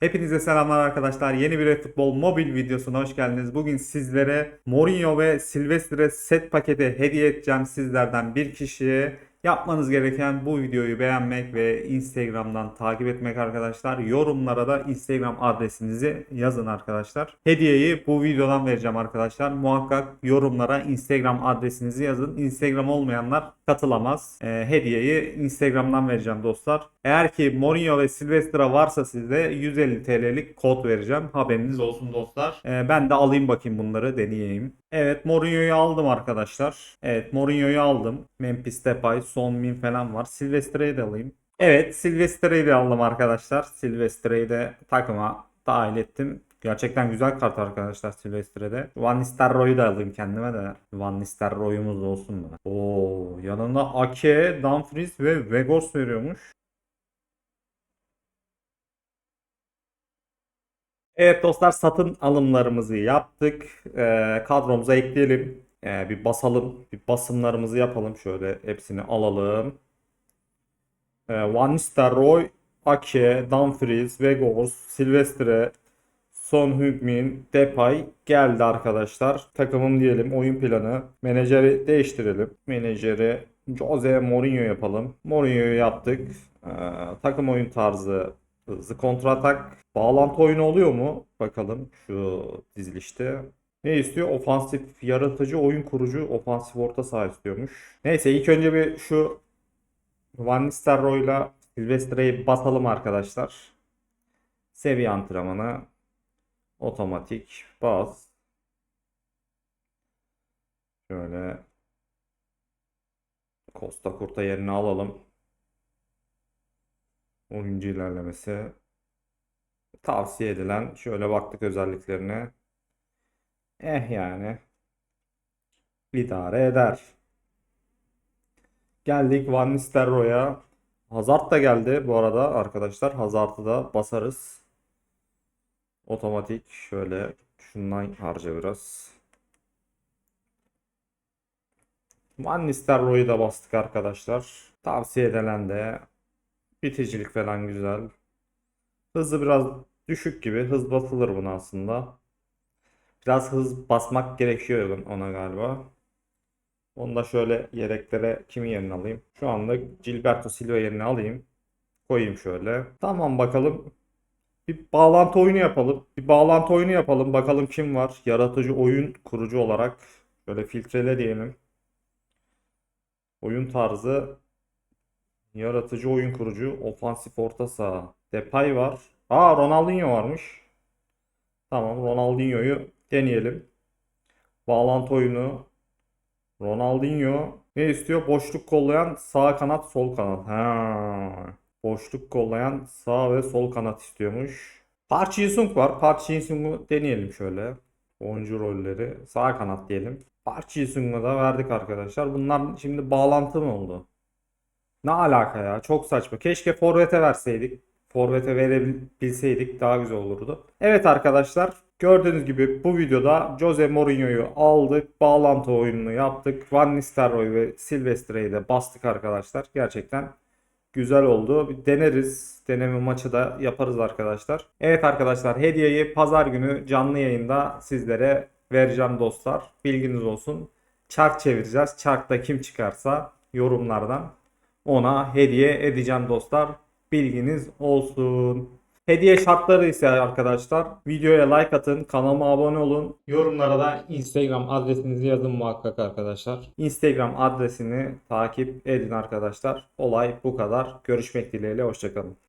Hepinize selamlar arkadaşlar. Yeni bir futbol mobil videosuna hoş geldiniz. Bugün sizlere Mourinho ve Silvestre set paketi hediye edeceğim sizlerden bir kişiye. Yapmanız gereken bu videoyu beğenmek ve Instagram'dan takip etmek arkadaşlar. Yorumlara da Instagram adresinizi yazın arkadaşlar. Hediyeyi bu videodan vereceğim arkadaşlar. Muhakkak yorumlara Instagram adresinizi yazın. Instagram olmayanlar katılamaz. Ee, hediyeyi Instagram'dan vereceğim dostlar. Eğer ki Mourinho ve Silvestre varsa sizde 150 TL'lik kod vereceğim. Haberiniz olsun dostlar. Ee, ben de alayım bakayım bunları deneyeyim. Evet Mourinho'yu aldım arkadaşlar. Evet Mourinho'yu aldım. Memphis Depay, Son Min falan var. Silvestre'yi de alayım. Evet Silvestre'yi de aldım arkadaşlar. Silvestre'yi de takıma dahil ettim. Gerçekten güzel kart arkadaşlar Silvestre'de. Van Nistelrooy'u da alayım kendime de. Van Nistelrooy'umuz olsun da. Oo, yanında Ake, Dumfries ve Vegors veriyormuş. Evet dostlar satın alımlarımızı yaptık. Ee, kadromuza ekleyelim. Ee, bir basalım. Bir basımlarımızı yapalım. Şöyle hepsini alalım. Ee, Van Nistelrooy, Ake, Dumfries, Vegors, Silvestre, Son Heung-min, Depay geldi arkadaşlar. Takımım diyelim. Oyun planı. Menajeri değiştirelim. Menajeri Jose Mourinho yapalım. Mourinho'yu yaptık. Ee, takım oyun tarzı hızlı kontratak. Bağlantı oyunu oluyor mu? Bakalım şu dizilişte. Ne istiyor? Ofansif yaratıcı oyun kurucu ofansif orta saha istiyormuş. Neyse ilk önce bir şu Van Nistelrooy'la Silvestre'yi basalım arkadaşlar. Seviye antrenmanı. Otomatik bas. Şöyle Costa Curta yerine alalım. Oyuncu ilerlemesi. Tavsiye edilen. Şöyle baktık özelliklerine. Eh yani. İdare eder. Geldik Van Nistelrooy'a. Hazard da geldi bu arada arkadaşlar. Hazard'ı da basarız. Otomatik şöyle şundan harca biraz. Van Nistelrooy'u da bastık arkadaşlar. Tavsiye edilen de biticilik falan güzel. Hızı biraz düşük gibi. Hız basılır buna aslında. Biraz hız basmak gerekiyor ona galiba. Onu da şöyle yedeklere kimi yerine alayım? Şu anda Gilberto Silva yerine alayım. Koyayım şöyle. Tamam bakalım. Bir bağlantı oyunu yapalım. Bir bağlantı oyunu yapalım. Bakalım kim var? Yaratıcı oyun kurucu olarak. Şöyle filtrele diyelim. Oyun tarzı. Yaratıcı oyun kurucu. Ofansif orta saha. Depay var. Aa Ronaldinho varmış. Tamam Ronaldinho'yu deneyelim. Bağlantı oyunu. Ronaldinho ne istiyor? Boşluk kollayan sağ kanat, sol kanat. Ha. Boşluk kollayan sağ ve sol kanat istiyormuş. Park Ji-sung var. Park Ji-sung'u deneyelim şöyle. Oyuncu rolleri. Sağ kanat diyelim. Park Ji-sung'u da verdik arkadaşlar. Bunlar şimdi bağlantı mı oldu? Ne alaka ya? Çok saçma. Keşke forvete verseydik. Forvete verebilseydik daha güzel olurdu. Evet arkadaşlar. Gördüğünüz gibi bu videoda Jose Mourinho'yu aldık. Bağlantı oyununu yaptık. Van Nistelrooy ve Silvestre'yi de bastık arkadaşlar. Gerçekten güzel oldu. Bir deneriz. Deneme maçı da yaparız arkadaşlar. Evet arkadaşlar hediyeyi pazar günü canlı yayında sizlere vereceğim dostlar. Bilginiz olsun. Çark çevireceğiz. Çarkta kim çıkarsa yorumlardan ona hediye edeceğim dostlar. Bilginiz olsun. Hediye şartları ise arkadaşlar videoya like atın, kanalıma abone olun. Yorumlara da Instagram adresinizi yazın muhakkak arkadaşlar. Instagram adresini takip edin arkadaşlar. Olay bu kadar. Görüşmek dileğiyle hoşçakalın.